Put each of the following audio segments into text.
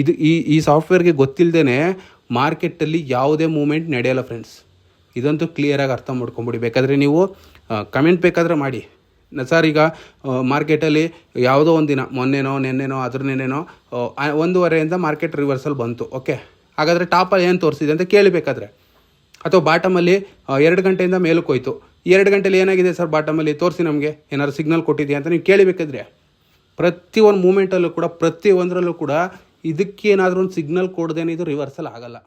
ಇದು ಈ ಈ ಸಾಫ್ಟ್ವೇರ್ಗೆ ಗೊತ್ತಿಲ್ಲದೇ ಮಾರ್ಕೆಟಲ್ಲಿ ಯಾವುದೇ ಮೂಮೆಂಟ್ ನಡೆಯಲ್ಲ ಫ್ರೆಂಡ್ಸ್. ಇದಂತೂ ಕ್ಲಿಯರಾಗಿ ಅರ್ಥ ಮಾಡ್ಕೊಂಬಿಡಿ. ಬೇಕಾದರೆ ನೀವು ಕಮೆಂಟ್ ಬೇಕಾದರೆ ಮಾಡಿ. ಸರ್, ಈಗ ಮಾರ್ಕೆಟಲ್ಲಿ ಯಾವುದೋ ಒಂದು ದಿನ ಮೊನ್ನೆನೋ, ನೆನ್ನೆನೋ ಅದ್ರ ನೆನ್ನೆನೋ ಒಂದೂವರೆಯಿಂದ ಮಾರ್ಕೆಟ್ ರಿವರ್ಸಲ್ ಬಂತು ಓಕೆ ಹಾಗಾದರೆ ಟಾಪಲ್ಲಿ ಏನು ತೋರಿಸಿದೆ ಅಂತ ಕೇಳಬೇಕಾದ್ರೆ ಅಥವಾ ಬಾಟಮಲ್ಲಿ ಎರಡು ಗಂಟೆಯಿಂದ ಮೇಲಕ್ಕೆ ಹೋಯ್ತು. ಎರಡು ಗಂಟೆಲಿ ಏನಾಗಿದೆ ಸರ್ ಬಾಟಮಲ್ಲಿ ತೋರಿಸಿ ನಮಗೆ. ಏನಾದ್ರು ಸಿಗ್ನಲ್ ಕೊಟ್ಟಿದೆಯಾ ಅಂತ ನೀವು ಕೇಳಬೇಕಾದ್ರೆ ಪ್ರತಿಯೊಂದು ಮೂಮೆಂಟಲ್ಲೂ ಕೂಡ, ಪ್ರತಿಯೊಂದರಲ್ಲೂ ಕೂಡ ಇದಕ್ಕೇನಾದರೂ ಒಂದು ಸಿಗ್ನಲ್ ಕೊಡದೇನೆ ಇದು ರಿವರ್ಸಲ್ ಆಗಲ್ಲ.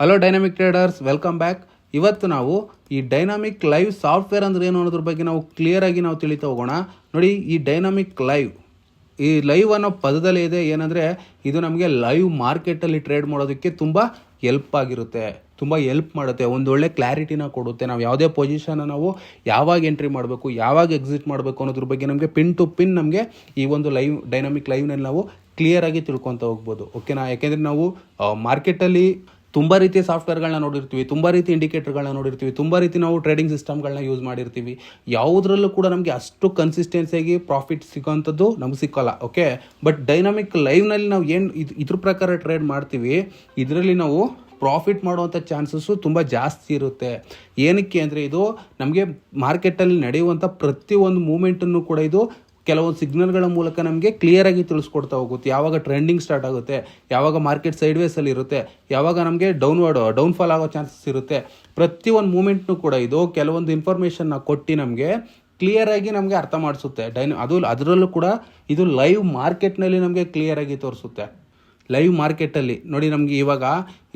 Hello dynamic traders welcome back ಇವತ್ತು ನಾವು ಈ ಡೈನಾಮಿಕ್ ಲೈವ್ ಸಾಫ್ಟ್ವೇರ್ ಅಂದ್ರೆ ಏನು ಅನ್ನೋದ್ರ ಬಗ್ಗೆ ನಾವು ಕ್ಲಿಯರ್ ಆಗಿ ನಾವು ತಿಳಿತಾ ಹೋಗೋಣ. ನೋಡಿ, ಈ ಡೈನಾಮಿಕ್ ಲೈವ್ ಈ ಲೈವ್ ಅನ್ನೋ ಪದದಲ್ಲಿ ಇದೆ ಏನಂದರೆ ಇದು ನಮಗೆ ಲೈವ್ ಮಾರ್ಕೆಟಲ್ಲಿ ಟ್ರೇಡ್ ಮಾಡೋದಕ್ಕೆ ತುಂಬ ಎಲ್ಪ್ ಆಗಿರುತ್ತೆ. ತುಂಬ ಎಲ್ಪ್ ಮಾಡುತ್ತೆ. ಒಂದು ಒಳ್ಳೆ ಕ್ಲಾರಿಟಿನ ಕೊಡುತ್ತೆ. ನಾವು ಯಾವುದೇ ಪೊಸಿಷನ್ನ ನಾವು ಯಾವಾಗ ಎಂಟ್ರಿ ಮಾಡಬೇಕು, ಯಾವಾಗ ಎಕ್ಸಿಟ್ ಮಾಡಬೇಕು ಅನ್ನೋದ್ರ ಬಗ್ಗೆ ನಮಗೆ ಪಿನ್ ಟು ಪಿನ್ ನಮಗೆ ಈ ಒಂದು ಲೈವ್ ಡೈನಾಮಿಕ್ ಲೈವ್ನಲ್ಲಿ ನಾವು ಕ್ಲಿಯರಾಗಿ ತಿಳ್ಕೊತ ಹೋಗ್ಬೋದು. ಓಕೆನಾ ಯಾಕೆಂದರೆ ನಾವು ಮಾರ್ಕೆಟಲ್ಲಿ ತುಂಬ ರೀತಿಯ ಸಾಫ್ಟ್ವೇರ್ಗಳನ್ನ ನೋಡಿರ್ತೀವಿ, ತುಂಬ ರೀತಿ ಇಂಡಿಕೇಟರ್ಗಳನ್ನ ನೋಡಿರ್ತೀವಿ, ತುಂಬ ರೀತಿ ನಾವು ಟ್ರೇಡಿಂಗ್ ಸಿಸ್ಟಮ್ಗಳನ್ನ ಯೂಸ್ ಮಾಡಿರ್ತೀವಿ. ಯಾವುದ್ರಲ್ಲೂ ಕೂಡ ನಮಗೆ ಅಷ್ಟು ಕನ್ಸಿಸ್ಟೆನ್ಸಿಯಾಗಿ ಪ್ರಾಫಿಟ್ ಸಿಗೋವಂಥದ್ದು ನಮ್ಗೆ ಸಿಕ್ಕಲ್ಲ ಓಕೆ ಬಟ್ ಡೈನಾಮಿಕ್ ಲೈವ್ನಲ್ಲಿ ನಾವು ಏನು ಇದು, ಇದ್ರ ಪ್ರಕಾರ ಟ್ರೇಡ್ ಮಾಡ್ತೀವಿ, ಇದರಲ್ಲಿ ನಾವು ಪ್ರಾಫಿಟ್ ಮಾಡುವಂಥ ಚಾನ್ಸಸ್ಸು ತುಂಬ ಜಾಸ್ತಿ ಇರುತ್ತೆ. ಏನಕ್ಕೆ ಅಂದರೆ ಇದು ನಮಗೆ ಮಾರ್ಕೆಟಲ್ಲಿ ನಡೆಯುವಂಥ ಪ್ರತಿಯೊಂದು ಮೂಮೆಂಟನ್ನು ಕೂಡ ಇದು ಕೆಲವೊಂದು ಸಿಗ್ನಲ್ಗಳ ಮೂಲಕ ನಮಗೆ ಕ್ಲಿಯರಾಗಿ ತಿಳಿಸ್ಕೊಡ್ತಾ ಹೋಗುತ್ತೆ. ಯಾವಾಗ ಟ್ರೆಂಡಿಂಗ್ ಸ್ಟಾರ್ಟ್ ಆಗುತ್ತೆ, ಯಾವಾಗ ಮಾರ್ಕೆಟ್ ಸೈಡ್ ವೇಸಲ್ಲಿ ಇರುತ್ತೆ, ಯಾವಾಗ ನಮಗೆ ಡೌನ್ವರ್ಡ್ ಡೌನ್ಫಾಲ್ ಆಗೋ ಚಾನ್ಸಸ್ ಇರುತ್ತೆ. ಪ್ರತಿಯೊಂದು ಮೂಮೆಂಟ್ನು ಕೂಡ ಇದು ಕೆಲವೊಂದು ಇನ್ಫಾರ್ಮೇಷನ್ನ ಕೊಟ್ಟು ನಮಗೆ ಕ್ಲಿಯರಾಗಿ ನಮಗೆ ಅರ್ಥ ಮಾಡಿಸುತ್ತೆ. ಡೈನ್, ಅದು, ಅದರಲ್ಲೂ ಕೂಡ ಇದು ಲೈವ್ ಮಾರ್ಕೆಟ್ನಲ್ಲಿ ನಮಗೆ ಕ್ಲಿಯರಾಗಿ ತೋರಿಸುತ್ತೆ. ಲೈವ್ ಮಾರ್ಕೆಟಲ್ಲಿ ನೋಡಿ ನಮಗೆ ಇವಾಗ,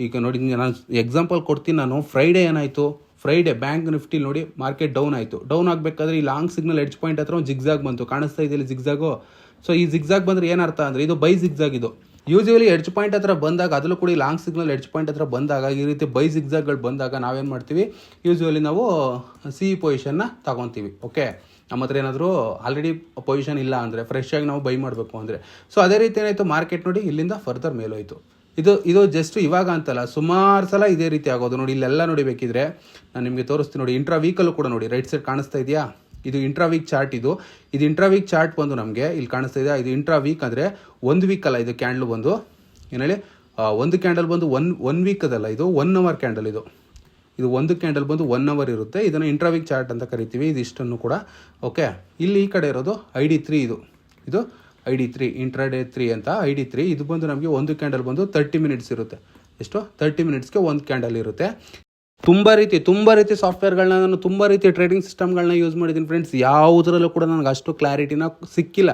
ಈಗ ನೋಡಿ ನಾನು ಎಕ್ಸಾಂಪಲ್ ಕೊಡ್ತೀನಿ ನಾನು. ಫ್ರೈಡೇ ಏನಾಯಿತು? ಫ್ರೈಡೇ ಬ್ಯಾಂಕ್ ನಿಫ್ಟಿ ನೋಡಿ ಮಾರ್ಕೆಟ್ ಡೌನ್ ಆಯಿತು. ಡೌನ್ ಆಗಬೇಕಾದ್ರೆ ಈ ಲಾಂಗ್ ಸಿಗ್ನಲ್ ಎಡ್ಜ್ ಪಾಯಿಂಟ್ ಹತ್ರ ಒಂದು ಜಿಗ್ಜಾಗ್ ಬಂತು. ಕಾಣಿಸ್ತಾ ಇಲ್ಲಿ ಜಿಗ್ಜಾಗು ಸೊ ಈ ಜಿಗ್ಜಾಗ್ ಬಂದರೆ ಏನರ್ಥ ಅಂದರೆ ಇದು ಬೈ ಜಿಗ್ಜಾಗ್ ಇದು. ಯೂಶುವಲಿ ಎಡ್ಜ್ ಪಾಯಿಂಟ್ ಹತ್ರ ಬಂದಾಗ, ಅದರಲ್ಲೂ ಕೂಡ ಈ ಲಾಂಗ್ ಸಿಗ್ನಲ್ ಎಡ್ಜ್ ಪಾಯಿಂಟ್ ಹತ್ರ ಬಂದಾಗ, ಈ ರೀತಿ ಬೈ ಜಿಗ್ಜಾಗ್ಗಳು ಬಂದಾಗ ನಾವೇನು ಮಾಡ್ತೀವಿ? ಯೂಶುವಲಿ ನಾವು ಸಿ ಪೊಸಿಷನ್ನ ತಗೊತೀವಿ. ಓಕೆ ನಮ್ಮ ಹತ್ರ ಏನಾದರೂ ಆಲ್ರೆಡಿ ಪೊಸಿಷನ್ ಇಲ್ಲ ಅಂದರೆ ಫ್ರೆಶ್ ಆಗಿ ನಾವು ಬೈ ಮಾಡಬೇಕು ಅಂದರೆ. ಸೊ ಅದೇ ರೀತಿ ಏನಾಯಿತು? ಮಾರ್ಕೆಟ್ ನೋಡಿ ಇಲ್ಲಿಂದ ಫರ್ದರ್ ಮೇಲೋಯ್ತು ಇದು ಇದು ಜಸ್ಟ್ ಇವಾಗ ಅಂತಲ್ಲ, ಸುಮಾರು ಸಲ ಇದೇ ರೀತಿ ಆಗೋದು. ನೋಡಿ, ಇಲ್ಲೆಲ್ಲ ನೋಡಿ ಬೇಕಿದ್ರೆ, ನಾನು ನಿಮಗೆ ತೋರಿಸ್ತೀನಿ ನೋಡಿ ಇಂಟ್ರಾ ವೀಕಲ್ಲೂ ಕೂಡ ನೋಡಿ ರೈಟ್ ಸೈಡ್ ಕಾಣಿಸ್ತಾ ಇದೆಯಾ? ಇದು ಇಂಟ್ರಾ ವೀಕ್ ಚಾರ್ಟ್ ಇದು. ಇದು ಇಂಟ್ರಾ ವೀಕ್ ಚಾರ್ಟ್ ಬಂದು ನಮಗೆ ಇಲ್ಲಿ ಕಾಣಿಸ್ತಾ ಇದೆ. ಇದು ಇಂಟ್ರಾ ವೀಕ್ ಅಂದರೆ ಒಂದು ವೀಕ್ ಇದು ಕ್ಯಾಂಡಲ್ ಬಂದು. ಏನು ಹೇಳಿ? ಒಂದು ಕ್ಯಾಂಡಲ್ ಬಂದು ಒನ್ ಒನ್ ವೀಕ್ ಅದಲ್ಲ ಇದು ಒನ್ ಅವರ್ ಕ್ಯಾಂಡಲ್ ಇದು. ಇದು ಒಂದು ಕ್ಯಾಂಡಲ್ ಬಂದು ಒನ್ ಅವರ್ ಇರುತ್ತೆ. ಇದನ್ನು ಇಂಟ್ರಾ ವೀಕ್ ಚಾರ್ಟ್ ಅಂತ ಕರಿತೀವಿ ಇದು ಇಷ್ಟನ್ನು ಕೂಡ. ಓಕೆ ಇಲ್ಲಿ ಈ ಕಡೆ ಇರೋದು ಐ ಡಿ ತ್ರೀ ಇದು. ಇದು I D three intraday three ಅಂತ ಐ ಡಿ ತ್ರೀ ಇದು ಬಂದು ನಮಗೆ ಒಂದು ಕ್ಯಾಂಡಲ್ ಬಂದು ತರ್ಟಿ ಮಿನಿಟ್ಸ್ ಇರುತ್ತೆ. ಎಷ್ಟು? ತರ್ಟಿ ಮಿನಿಟ್ಸ್ಗೆ ಒಂದು ಕ್ಯಾಂಡಲ್ ಇರುತ್ತೆ. ತುಂಬ ರೀತಿ ತುಂಬ ರೀತಿ ಸಾಫ್ಟ್ವೇರ್ಗಳನ್ನ ನಾನು ತುಂಬ ರೀತಿ ಟ್ರೇಡಿಂಗ್ ಸಿಸ್ಟಮ್ಗಳನ್ನ ಯೂಸ್ ಮಾಡಿದ್ದೀನಿ ಫ್ರೆಂಡ್ಸ್ ಯಾವುದರಲ್ಲೂ ಕೂಡ ನನಗೆ ಅಷ್ಟು ಕ್ಲಾರಿಟಿನ ಸಿಕ್ಕಿಲ್ಲ.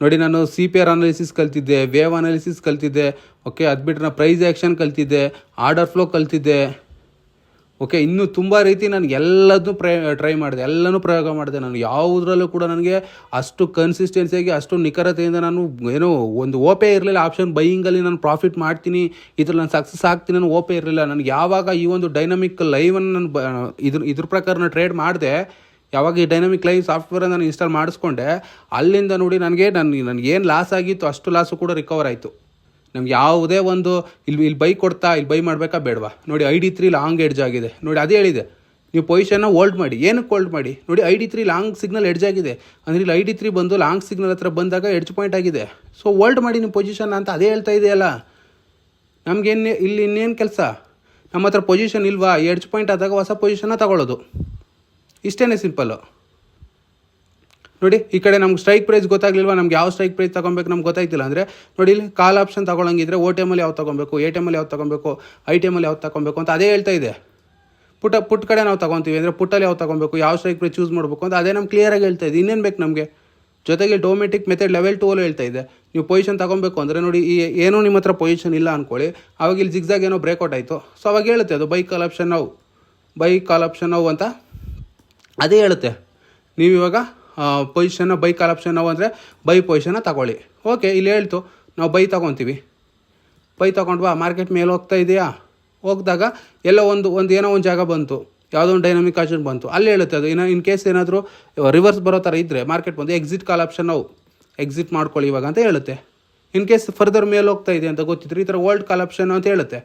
ನೋಡಿ ನಾನು ಸಿ ಪಿ ಆರ್ ಅನಾಲಿಸಿಸ್ ಕಲ್ತಿದ್ದೆ ವೇವ್ ಅನಾಲಿಸಿಸ್ ಕಲ್ತಿದ್ದೆ ಓಕೆ ಅದು ಬಿಟ್ಟರೆ ಪ್ರೈಸ್ ಆ್ಯಕ್ಷನ್ ಕಲ್ತಿದ್ದೆ ಆರ್ಡರ್ ಫ್ಲೋ ಕಲ್ತಿದ್ದೆ. ಓಕೆ ಇನ್ನೂ ತುಂಬ ರೀತಿ ನನಗೆ ಎಲ್ಲದನ್ನೂ ಪ್ರಯ ಟ್ರೈ ಮಾಡಿದೆ. ಎಲ್ಲನೂ ಪ್ರಯೋಗ ಮಾಡಿದೆ. ನಾನು ಯಾವುದರಲ್ಲೂ ಕೂಡ ನನಗೆ ಅಷ್ಟು ಕನ್ಸಿಸ್ಟೆನ್ಸಿಯಾಗಿ ಅಷ್ಟು ನಿಖರತೆಯಿಂದ ನಾನು ಏನೋ ಒಂದು ಓಪೆ ಇರಲಿಲ್ಲ. ಆಪ್ಷನ್ ಬೈಯಿಂಗಲ್ಲಿ ನಾನು ಪ್ರಾಫಿಟ್ ಮಾಡ್ತೀನಿ. ಇದ್ರಲ್ಲಿ ನಾನು ಸಕ್ಸಸ್ ಆಗ್ತೀನಿ ನಾನು ಓಪೆ ಇರಲಿಲ್ಲ. ನನಗೆ ಯಾವಾಗ ಈ ಒಂದು ಡೈನಮಿಕ್ ಲೈವನ್ನು ನಾನು ಇದ್ರ ಇದ್ರ ಪ್ರಕಾರ ನಾನು ಟ್ರೇಡ್ ಮಾಡಿದೆ, ಯಾವಾಗ ಈ ಡೈನಮಿಕ್ ಲೈವ್ ಸಾಫ್ಟ್ವೇರ್ ನಾನು ಇನ್ಸ್ಟಾಲ್ ಮಾಡಿಸ್ಕೊಂಡೆ, ಅಲ್ಲಿಂದ ನೋಡಿ ನನಗೆ ನನಗೆ ನನಗೆ ಏನು ಲಾಸ್ ಆಗಿತ್ತು, ಅಷ್ಟು ಲಾಸು ಕೂಡ ರಿಕವರ್ ಆಯಿತು. ನಮ್ಗೆ ಯಾವುದೇ ಒಂದು ಇಲ್ಲಿ ಇಲ್ಲಿ ಬೈ ಕೊಡ್ತಾ, ಇಲ್ಲಿ ಬೈ ಮಾಡಬೇಕಾ ಬೇಡವಾ? ನೋಡಿ I D three long edge ಆಗಿದೆ. ನೋಡಿ ಅದೇ ಹೇಳಿದೆ. ನೀವು ಪೊಸಿಷನ್ನ ಹೋಲ್ಡ್ ಮಾಡಿ. ಏನಕ್ಕೆ ಹೋಲ್ಡ್ ಮಾಡಿ? ನೋಡಿ I D three long signal edge ಆಗಿದೆ. ಅಂದರೆ ಇಲ್ಲಿ ಐ ಡಿ ತ್ರೀ ಬಂದು ಲಾಂಗ್ ಸಿಗ್ನಲ್ ಹತ್ರ ಬಂದಾಗ ಎಡ್ಜ್ ಪಾಯಿಂಟ್ ಆಗಿದೆ. ಸೊ ಹೋಲ್ಡ್ ಮಾಡಿ ನಿಮ್ಮ ಪೊಸಿಷನ್ ಅಂತ ಅದೇ ಹೇಳ್ತಾ ಇದೆಯಲ್ಲ? ನಮಗೇನು ಇಲ್ಲಿ ಇನ್ನೇನು ಕೆಲಸ? ನಮ್ಮ ಹತ್ರ ಪೊಸಿಷನ್ ಇಲ್ವಾ? ಎಡ್ಜ್ ಪಾಯಿಂಟ್ ಆದಾಗ ಹೊಸ ಪೊಸಿಷನ್ನ ತಗೊಳ್ಳೋದು. ಇಷ್ಟೇ ಸಿಂಪಲ್ಲು ನೋಡಿ, ಈ ಕಡೆ ನಮ್ಗೆ ಸ್ಟ್ರೈಕ್ ಪ್ರೈಸ್ ಗೊತ್ತಾಗ್ಲಿಲ್ವಾ? ನಮ್ಗೆ ಯಾವ ಸ್ಟ್ರೈಕ್ ಪ್ರೈಸ್ ತಗೊಬೇಕು ನಮ್ಗೆ ಗೊತ್ತಾಯ್ತಿಲ್ಲ ಅಂದರೆ, ನೋಡಿ, ಇಲ್ಲಿ ಕಾಲ್ ಆಪ್ಷನ್ ತಗೊಳಂಗಿದ್ರೆ ಓ ಎಮಲ್ಲಿ ಯಾವ್ದು ತಗೊಬೇಕು ಎ ಟಿ ಎಮಲ್ಲಿ ಯಾವ್ದು ತಗೊಬೇಕು ಐ ಎಮಲ್ಲಿ ಯಾವ್ದು ತಗೊಬೇಕು ಅಂತ ಅದೇ ಹೇಳ್ತಾ ಇದೆ. ಪುಟ, ಪುಟ್ ಕಡೆ ನಾವು ತಗೊತೀವಿ ಅಂದರೆ ಪುಟ್ಟಲ್ಲಿ ಯಾವ್ದು ತಗೊಬೇಕು, ಯಾವ ಸ್ಟ್ರೈಕ್ ಪ್ರೈಸ್ ಚೂಸ್ ಮಾಡಬೇಕು ಅಂತ ಅದೇ ನಮ್ಗೆ ಕ್ಲಿಯರಾಗಿ ಹೇಳ್ತಾ ಇದೆ. ಇನ್ನೇನು ಬೇಕು ನಮಗೆ? ಜೊತೆಗೆ ಡೊಮೆಟಿಕ್ ಮೆಥಡ್ ಲೆವೆಲ್ ಟು ಅಲ್ಲೂ ಹೇಳ್ತಾ ಇದೆ. ನೀವು ಪೊಸಿಷನ್ ತಗೊಬೇಕು ಅಂದರೆ ನೋಡಿ, ಈ ಏನೋ ನಿಮ್ಮ ಹತ್ರ ಪೊಸಿಷನ್ ಇಲ್ಲ ಅಂದ್ಕೊಳ್ಳಿ ಅವಾಗ ಇಲ್ಲಿ ಜಿಗ್ಸಾಗ್ ಏನೋ ಬ್ರೇಕ್ಔಟ್ ಆಯಿತು. ಸೊ ಅವಾಗ ಹೇಳುತ್ತೆ ಅದು ಬೈ ಕಾಲ್ ಆಪ್ಷನ್ ನಾವು ಬೈ ಕಾಲ್ ಆಪ್ಷನ್ ನಾವು ಅಂತ. ಅದೇ ಹೇಳುತ್ತೆ. ನೀವು ಇವಾಗ ಪೊಸಿಷನ್ನ ಬೈ ಕಾಲ್ ಆಪ್ಷನ್ ನಾವು ಅಂದರೆ ಬೈ ಪೊಸಿಷನ್ನ ತಗೊಳ್ಳಿ. ಓಕೆ ಇಲ್ಲಿ ಹೇಳ್ತು, ನಾವು ಬೈ ತಗೊತೀವಿ. ಬೈ ತಗೊಂಡ್ವಾ ಮಾರ್ಕೆಟ್ ಮೇಲೆ ಹೋಗ್ತಾ ಇದೆಯಾ? ಹೋಗಿದಾಗ ಎಲ್ಲೋ ಒಂದು ಒಂದು ಏನೋ ಒಂದು ಜಾಗ ಬಂತು. ಯಾವುದೋ ಒಂದು ಡೈನಾಮಿಕ್ ಆಪ್ಷನ್ ಬಂತು. ಅಲ್ಲಿ ಹೇಳುತ್ತೆ ಅದು. ಏನೋ ಇನ್ ಕೇಸ್ ಏನಾದರೂ ರಿವರ್ಸ್ ಬರೋ ಥರ ಇದ್ದರೆ ಮಾರ್ಕೆಟ್ ಬಂದು ಎಕ್ಸಿಟ್ ಕಾಲ್ ಆಪ್ಷನ್ ನಾವು ಎಕ್ಸಿಟ್ ಮಾಡ್ಕೊಳ್ಳಿ ಇವಾಗ ಅಂತ ಹೇಳುತ್ತೆ. ಇನ್ ಕೇಸ್ ಫರ್ದರ್ ಮೇಲೆ ಹೋಗ್ತಾ ಇದೆ ಅಂತ ಗೊತ್ತಿದ್ರೆ ಈ ಥರ ಓಲ್ಡ್ ಕಾಲ್ ಆಪ್ಷನ್ ಅಂತ ಹೇಳುತ್ತೆ.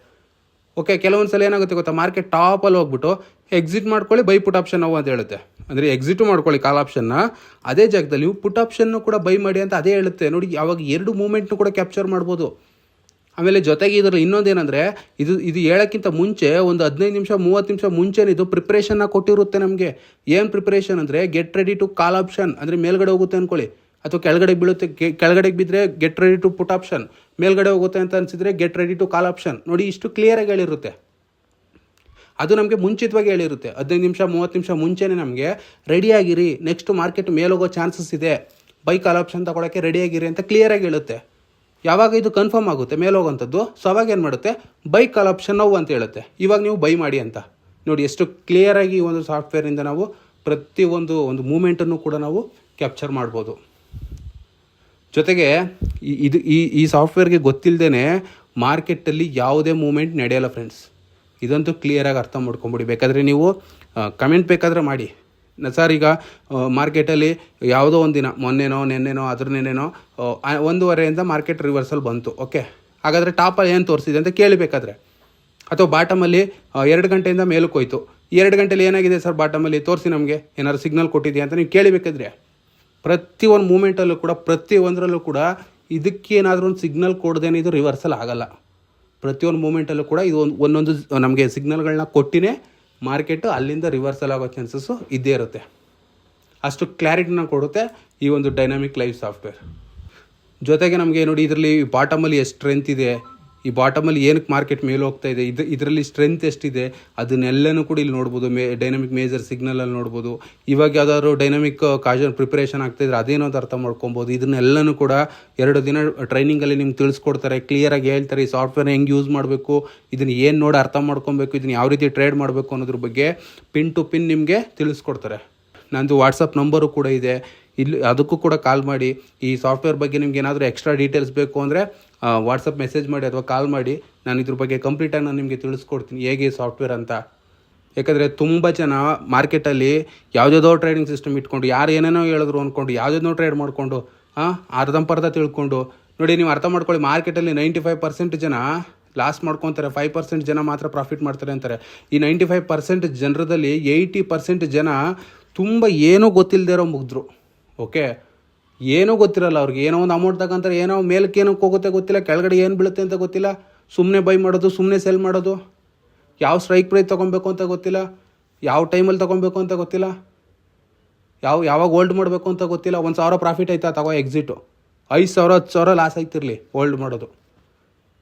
ಓಕೆ ಕೆಲವೊಂದು ಸಲ ಏನಾಗುತ್ತೆ ಗೊತ್ತಾ? ಮಾರ್ಕೆಟ್ ಟಾಪಲ್ಲಿ ಹೋಗ್ಬಿಟ್ಟು ಎಕ್ಸಿಟ್ ಮಾಡ್ಕೊಳ್ಳಿ ಬೈ ಪುಟ್ ಆಪ್ಷನ್ ನಾವು ಅಂತ ಹೇಳುತ್ತೆ. ಅಂದರೆ ಎಕ್ಸಿಟು ಮಾಡ್ಕೊಳ್ಳಿ ಕಾಲ್ ಆಪ್ಷನ್ನ ಅದೇ ಜಾಗದಲ್ಲಿ ನೀವು ಪುಟ್ ಆಪ್ಷನ್ನು ಕೂಡ ಬೈ ಮಾಡಿ ಅಂತ ಅದೇ ಹೇಳುತ್ತೆ. ನೋಡಿ ಯಾವಾಗ ಎರಡು ಮೂಮೆಂಟ್ನು ಕೂಡ ಕ್ಯಾಪ್ಚರ್ ಮಾಡ್ಬೋದು. ಆಮೇಲೆ ಜೊತೆಗೆ ಇದರಲ್ಲಿ ಇನ್ನೊಂದೇನೆಂದರೆ, ಇದು ಇದು ಹೇಳೋಕ್ಕಿಂತ ಮುಂಚೆ ಒಂದು ಹದಿನೈದು ನಿಮಿಷ, ಮೂವತ್ತು ನಿಮಿಷ ಮುಂಚೆನೇ ಇದು ಪ್ರಿಪ್ರೇಷನ್ನ ಕೊಟ್ಟಿರುತ್ತೆ ನಮಗೆ. ಏನು ಪ್ರಿಪ್ರೇಷನ್ ಅಂದರೆ get ready to call option ಅಂದರೆ ಮೇಲ್ಗಡೆ ಹೋಗುತ್ತೆ ಅಂದ್ಕೊಳ್ಳಿ ಅಥವಾ ಕೆಳಗಡೆ ಬೀಳುತ್ತೆ ಗೆ- ಕೆಳಗಡೆ ಬಿದ್ದರೆ get ready to put option ಮೇಲ್ಗಡೆ ಹೋಗುತ್ತೆ ಅಂತ ಅನಿಸಿದ್ರೆ get ready to call option ನೋಡಿ, ಇಷ್ಟು ಕ್ಲಿಯರಾಗಿ ಹೇಳಿರುತ್ತೆ. ಅದು ನಮಗೆ ಮುಂಚಿತವಾಗಿ ಹೇಳಿರುತ್ತೆ. ಹದಿನೈದು ನಿಮಿಷ, ಮೂವತ್ತು ನಿಮಿಷ ಮುಂಚೆನೇ ನಮಗೆ ರೆಡಿಯಾಗಿರಿ ನೆಕ್ಸ್ಟ್ ಮಾರ್ಕೆಟ್ ಮೇಲೋಗೋ ಚಾನ್ಸಸ್ ಇದೆ. ಬೈ ಕಾಲ್ ಆಪ್ಷನ್ ತಗೊಳ್ಳೋಕ್ಕೆ ರೆಡಿಯಾಗಿರಿ ಅಂತ ಕ್ಲಿಯರಾಗಿ ಹೇಳುತ್ತೆ. ಯಾವಾಗ ಇದು ಕನ್ಫರ್ಮ್ ಆಗುತ್ತೆ ಮೇಲೋಗೋಂಥದ್ದು ಸೊ ಅವಾಗ ಏನು ಮಾಡುತ್ತೆ? ಬೈಕ್ ಕಾಲ್ ಆಪ್ಷನ್ ನೋವು ಅಂತ ಹೇಳುತ್ತೆ. ಇವಾಗ ನೀವು ಬೈ ಮಾಡಿ ಅಂತ. ನೋಡಿ, ಎಷ್ಟು ಕ್ಲಿಯರಾಗಿ ಈ ಒಂದು ಸಾಫ್ಟ್ವೇರಿಂದ ನಾವು ಪ್ರತಿಯೊಂದು ಒಂದು ಮೂಮೆಂಟನ್ನು ಕೂಡ ನಾವು ಕ್ಯಾಪ್ಚರ್ ಮಾಡ್ಬೋದು. ಜೊತೆಗೆ ಇದು ಈ ಈ ಸಾಫ್ಟ್ವೇರ್ಗೆ ಗೊತ್ತಿಲ್ಲದೇ ಮಾರ್ಕೆಟಲ್ಲಿ ಯಾವುದೇ ಮೂಮೆಂಟ್ ನಡೆಯಲ್ಲ ಫ್ರೆಂಡ್ಸ್ ಇದಂತೂ ಕ್ಲಿಯರಾಗಿ ಅರ್ಥ ಮಾಡ್ಕೊಂಬಿಡಿ. ಬೇಕಾದರೆ ನೀವು ಕಮೆಂಟ್ ಬೇಕಾದರೆ ಮಾಡಿ. ಸರ್, ಈಗ ಮಾರ್ಕೆಟಲ್ಲಿ ಯಾವುದೋ ಒಂದು ದಿನ ಮೊನ್ನೆನೋ, ನೆನ್ನೆನೋ ಅದ್ರ ನೆನ್ನೆನೋ ಒಂದೂವರೆಯಿಂದ ಮಾರ್ಕೆಟ್ ರಿವರ್ಸಲ್ ಬಂತು ಓಕೆ ಹಾಗಾದರೆ ಟಾಪಲ್ಲಿ ಏನು ತೋರಿಸಿದೆ ಅಂತ ಕೇಳಬೇಕಾದ್ರೆ ಅಥವಾ ಬಾಟಮಲ್ಲಿ ಎರಡು ಗಂಟೆಯಿಂದ ಮೇಲಕ್ಕೆ ಹೋಯ್ತು. ಎರಡು ಗಂಟೆಲಿ ಏನಾಗಿದೆ ಸರ್ ಬಾಟಮಲ್ಲಿ ತೋರಿಸಿ ನಮಗೆ. ಏನಾದ್ರು ಸಿಗ್ನಲ್ ಕೊಟ್ಟಿದೆಯಾ ಅಂತ ನೀವು ಕೇಳಬೇಕಾದ್ರೆ ಪ್ರತಿಯೊಂದು ಮೂಮೆಂಟಲ್ಲೂ ಕೂಡ ಪ್ರತಿಯೊಂದರಲ್ಲೂ ಕೂಡ ಇದಕ್ಕೇನಾದರೂ ಒಂದು ಸಿಗ್ನಲ್ ಕೊಡ್ದೇನೆ ಇದು ರಿವರ್ಸಲ್ ಆಗಲ್ಲ. ಪ್ರತಿಯೊಂದು ಮೂಮೆಂಟಲ್ಲೂ ಕೂಡ ಇದು ಒಂದು ಒಂದೊಂದು ನಮಗೆ ಸಿಗ್ನಲ್ಗಳನ್ನ ಕೊಟ್ಟಿನೇ ಮಾರ್ಕೆಟು ಅಲ್ಲಿಂದ ರಿವರ್ಸಲ್ ಆಗೋ ಚಾನ್ಸಸ್ಸು ಇದ್ದೇ ಇರುತ್ತೆ. ಅಷ್ಟು ಕ್ಲಾರಿಟಿನ ಕೊಡುತ್ತೆ ಈ ಒಂದು ಡೈನಾಮಿಕ್ ಲೈವ್ ಸಾಫ್ಟ್ವೇರ್ ಜೊತೆಗೆ ನಮಗೆ ನೋಡಿ ಇದರಲ್ಲಿ ಬಾಟಮಲ್ಲಿ ಎಷ್ಟು ಸ್ಟ್ರೆಂತ್ ಇದೆ ಈ ಬಾಟಮಲ್ಲಿ ಏನಕ್ಕೆ ಮಾರ್ಕೆಟ್ ಮೇಲೆ ಹೋಗ್ತಾ ಇದೆ ಇದು ಇದರಲ್ಲಿ ಸ್ಟ್ರೆಂತ್ ಎಷ್ಟಿದೆ, ಅದನ್ನೆಲ್ಲನೂ ಕೂಡ ಇಲ್ಲಿ ನೋಡ್ಬೋದು. ಮೇ ಡೈನಮಿಕ್ ಮೇಜರ್ ಸಿಗ್ನಲಲ್ಲಿ ನೋಡ್ಬೋದು. ಇವಾಗ ಯಾವ್ದಾದ್ರು ಡೈನಮಿಕ್ ಕಾಜನ್ ಪ್ರಿಪ್ರೇಷನ್ ಆಗ್ತಾಯಿದ್ರೆ ಅದೇನೋ ಅರ್ಥ ಮಾಡ್ಕೊಬೋದು. ಇದನ್ನೆಲ್ಲನೂ ಕೂಡ ಎರಡು ದಿನ ಟ್ರೈನಿಂಗಲ್ಲಿ ನಿಮ್ಗೆ ತಿಳಿಸ್ಕೊಡ್ತಾರೆ. ಕ್ಲಿಯರಾಗಿ ಹೇಳ್ತಾರೆ, ಈ ಸಾಫ್ಟ್ವೇರ್ ಹೆಂಗೆ ಯೂಸ್ ಮಾಡಬೇಕು ಇದನ್ನು ಏನು ನೋಡಿ ಅರ್ಥ ಮಾಡ್ಕೊಬೇಕು ಇದನ್ನು ಯಾವ ರೀತಿ ಟ್ರೇಡ್ ಮಾಡಬೇಕು ಅನ್ನೋದ್ರ ಬಗ್ಗೆ ಪಿನ್ ಟು ಪಿನ್ ನಿಮಗೆ ತಿಳಿಸ್ಕೊಡ್ತಾರೆ. ನಂದು ವಾಟ್ಸಪ್ ನಂಬರು ಕೂಡ ಇದೆ. ಇಲ್ಲಿ ಅದಕ್ಕೂ ಕೂಡ ಕಾಲ್ ಮಾಡಿ, ಈ ಸಾಫ್ಟ್ವೇರ್ ಬಗ್ಗೆ ನಿಮ್ಗೆ ಏನಾದರೂ ಎಕ್ಸ್ಟ್ರಾ ಡೀಟೇಲ್ಸ್ ಬೇಕು ಅಂದರೆ ವಾಟ್ಸಪ್ ಮೆಸೇಜ್ ಮಾಡಿ ಅಥವಾ ಕಾಲ್ ಮಾಡಿ, ನಾನು ಇದ್ರ ಬಗ್ಗೆ ಕಂಪ್ಲೀಟಾಗಿ ನಾನು ನಿಮಗೆ ತಿಳಿಸ್ಕೊಡ್ತೀನಿ, ಹೇಗೆ ಸಾಫ್ಟ್ವೇರ್ ಅಂತ. ಯಾಕಂದರೆ ತುಂಬ ಜನ ಮಾರ್ಕೆಟಲ್ಲಿ ಯಾವುದ್ಯಾವುದೋ ಟ್ರೇಡಿಂಗ್ ಸಿಸ್ಟಮ್ ಇಟ್ಕೊಂಡು, ಯಾರು ಏನೇನೋ ಹೇಳಿದ್ರು ಅಂದ್ಕೊಂಡು ಯಾವುದೇನೋ ಟ್ರೇಡ್ ಮಾಡಿಕೊಂಡು ಹಾಂ ಅರ್ಧಂಪರ್ಧ ತಿಳ್ಕೊಂಡು, ನೋಡಿ ನೀವು ಅರ್ಥ ಮಾಡ್ಕೊಳ್ಳಿ ಮಾರ್ಕೆಟಲ್ಲಿ ನೈಂಟಿ ಫೈವ್ ಪರ್ಸೆಂಟ್ ಜನ ಲಾಸ್ ಮಾಡ್ಕೊತಾರೆ ಫೈವ್ ಪರ್ಸೆಂಟ್ ಜನ ಮಾತ್ರ ಪ್ರಾಫಿಟ್ ಮಾಡ್ತಾರೆ ಅಂತಾರೆ. ಈ ನೈಂಟಿ ಫೈವ್ ಪರ್ಸೆಂಟ್ ಜನರದಲ್ಲಿ ಏಯ್ಟಿ ಪರ್ಸೆಂಟ್ ಜನ ತುಂಬ ಏನೂ ಗೊತ್ತಿಲ್ಲದೆ ಇರೋ ಮುಗಿದ್ರು. ಓಕೆ? ಏನೂ ಗೊತ್ತಿರಲ್ಲ, ಅವ್ರಿಗೆ ಏನೋ ಒಂದು ಅಮೌಂಟ್ ತಗೊಂತಾರೆ, ಏನೋ ಮೇಲಕ್ಕೆ ಏನಕ್ಕೆ ಹೋಗುತ್ತೆ ಗೊತ್ತಿಲ್ಲ, ಕೆಳಗಡೆ ಏನು ಬೀಳುತ್ತೆ ಅಂತ ಗೊತ್ತಿಲ್ಲ. ಸುಮ್ಮನೆ ಬೈ ಮಾಡೋದು ಸುಮ್ಮನೆ ಸೆಲ್ ಮಾಡೋದು. ಯಾವ ಸ್ಟ್ರೈಕ್ ಪ್ರೈಸ್ ತೊಗೊಬೇಕು ಅಂತ ಗೊತ್ತಿಲ್ಲ, ಯಾವ ಟೈಮಲ್ಲಿ ತೊಗೊಬೇಕು ಅಂತ ಗೊತ್ತಿಲ್ಲ, ಯಾವ, ಯಾವಾಗ ಹೋಲ್ಡ್ ಮಾಡಬೇಕು ಅಂತ ಗೊತ್ತಿಲ್ಲ. ಒಂದು ಸಾವಿರ ಪ್ರಾಫಿಟ್ ಆಯ್ತಾ, ತಗೋ ಎಕ್ಸಿಟು ಐದು ಸಾವಿರ, ಹತ್ತು ಸಾವಿರ ಲಾಸ್ ಆಗ್ತಿರಲಿ ಹೋಲ್ಡ್ ಮಾಡೋದು.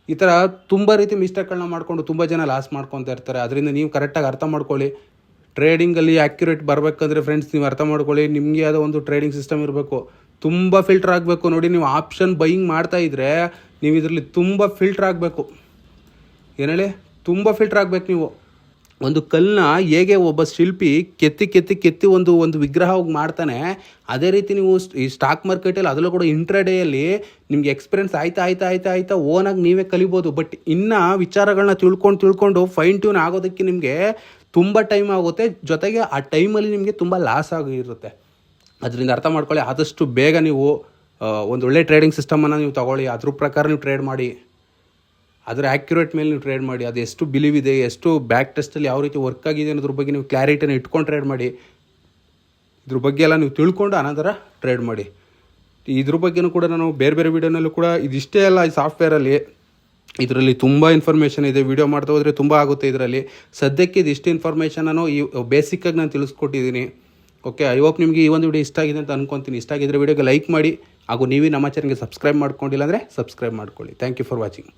ಈ ಥರ ತುಂಬ ರೀತಿ ಮಿಸ್ಟೇಕ್ಗಳನ್ನ ಮಾಡಿಕೊಂಡು ತುಂಬ ಜನ ಲಾಸ್ ಮಾಡ್ಕೊತಾ ಇರ್ತಾರೆ. ಅದರಿಂದ ನೀವು ಕರೆಕ್ಟಾಗಿ ಅರ್ಥ ಮಾಡ್ಕೊಳ್ಳಿ. ಟ್ರೇಡಿಂಗಲ್ಲಿ ಆ್ಯಕ್ಯುರೇಟ್ ಬರಬೇಕಂದ್ರೆ ಫ್ರೆಂಡ್ಸ್ ನೀವು ಅರ್ಥ ಮಾಡ್ಕೊಳ್ಳಿ, ನಿಮಗೆ ಆದ ಒಂದು ಟ್ರೇಡಿಂಗ್ ಸಿಸ್ಟಮ್ ಇರಬೇಕು. ತುಂಬ ಫಿಲ್ಟರ್ ಆಗಬೇಕು ನೋಡಿ, ನೀವು ಆಪ್ಷನ್ ಬೈಯಿಂಗ್ ಮಾಡ್ತಾ ಇದ್ರೆ ನೀವು ಇದರಲ್ಲಿ ತುಂಬ ಫಿಲ್ಟರ್ ಆಗಬೇಕು. ಏನು ಹೇಳಿ? ತುಂಬ ಫಿಲ್ಟರ್ ಆಗಬೇಕು ನೀವು. ಒಂದು ಕಲ್ಲನ್ನ ಹೇಗೆ ಒಬ್ಬ ಶಿಲ್ಪಿ ಕೆತ್ತಿ ಕೆತ್ತಿ ಕೆತ್ತಿ ಒಂದು ಒಂದು ವಿಗ್ರಹ ಹೋಗಿ ಮಾಡ್ತಾನೆ, ಅದೇ ರೀತಿ ನೀವು ಈ ಸ್ಟಾಕ್ ಮಾರ್ಕೆಟಲ್ಲಿ ಅದರಲ್ಲೂ ಕೂಡ ಇಂಟ್ರಾಡೇಯಲ್ಲಿ ನಿಮಗೆ ಎಕ್ಸ್ಪೀರಿಯನ್ಸ್ ಆಯ್ತಾ ಆಯ್ತಾ ಆಯ್ತಾ ಆಯ್ತಾ ಓನಾಗಿ ನೀವೇ ಕಲಿಬೋದು. ಬಟ್ ಇನ್ನು ವಿಚಾರಗಳನ್ನ ತಿಳ್ಕೊಂಡು ತಿಳ್ಕೊಂಡು ಫೈನ್ ಟ್ಯೂನ್ ಆಗೋದಕ್ಕೆ ನಿಮಗೆ ತುಂಬ ಟೈಮ್ ಆಗುತ್ತೆ. ಜೊತೆಗೆ ಆ ಟೈಮಲ್ಲಿ ನಿಮಗೆ ತುಂಬ ಲಾಸ್ ಆಗಿರುತ್ತೆ ಅದರಿಂದ ಅರ್ಥ ಮಾಡ್ಕೊಳ್ಳಿ, ಆದಷ್ಟು ಬೇಗ ನೀವು ಒಂದು ಒಳ್ಳೆ ಟ್ರೇಡಿಂಗ್ ಸಿಸ್ಟಮನ್ನು ನೀವು ತಗೊಳ್ಳಿ. ಅದ್ರ ಪ್ರಕಾರ ನೀವು ಟ್ರೇಡ್ ಮಾಡಿ. ಅದರ ಆ್ಯಕ್ಯುರೇಟ್ ಮೇಲೆ ನೀವು ಟ್ರೇಡ್ ಮಾಡಿ. ಅದು ಎಷ್ಟು ಬಿಲೀವ್ ಇದೆ, ಎಷ್ಟು ಬ್ಯಾಕ್ ಟೆಸ್ಟಲ್ಲಿ ಯಾವ ರೀತಿ ವರ್ಕ್ ಆಗಿದೆ ಅನ್ನೋದ್ರ ಬಗ್ಗೆ ನೀವು ಕ್ಲಾರಿಟಿನ ಇಟ್ಕೊಂಡು ಟ್ರೇಡ್ ಮಾಡಿ. ಇದ್ರ ಬಗ್ಗೆ ಎಲ್ಲ ನೀವು ತಿಳ್ಕೊಂಡು ಅನಂತರ ಟ್ರೇಡ್ ಮಾಡಿ. ಇದ್ರ ಬಗ್ಗೆನೂ ಕೂಡ ನಾನು ಬೇರೆ ಬೇರೆ ವೀಡಿಯೋನಲ್ಲೂ ಕೂಡ ಇದಿಷ್ಟೇ ಅಲ್ಲ ಈ ಸಾಫ್ಟ್ವೇರಲ್ಲಿ ಇದರಲ್ಲಿ ತುಂಬ ಇನ್ಫಾರ್ಮೇಷನ್ ಇದೆ. ವಿಡಿಯೋ ಮಾಡ್ತಾ ಹೋದರೆ ತುಂಬ ಆಗುತ್ತೆ ಇದರಲ್ಲಿ. ಸದ್ಯಕ್ಕೆ ಇದಿಷ್ಟು ಇನ್ಫಾರ್ಮೇಷನ್ ಅನ್ನು ಈ ಬೇಸಿಕ್ಕಾಗಿ ನಾನು ತಿಳಿಸ್ಕೊಟ್ಟಿದ್ದೀನಿ. ಓಕೆ ಐ ಹೋಪ್ ನಿಮಗೆ ಈ ಒಂದು ವಿಡಿಯೋ ಇಷ್ಟ ಆಗಿದೆ ಅಂತ ಅನ್ಕೊತೀನಿ. ಇಷ್ಟ ಆಗಿದ್ರೆ ವಿಡಿಯೋಗೆ ಲೈಕ್ ಮಾಡಿ. ಹಾಗೂ ನೀವೇ ನಮ್ಮ ಚಾನಲ್ಗೆ ಸಬ್ಸ್ಕ್ರೈಬ್ ಮಾಡ್ಕೊಂಡಿಲ್ಲ ಅಂದರೆ ಸಬ್ಸ್ಕ್ರೈಬ್ ಮಾಡ್ಕೊಳ್ಳಿ. Thank you for watching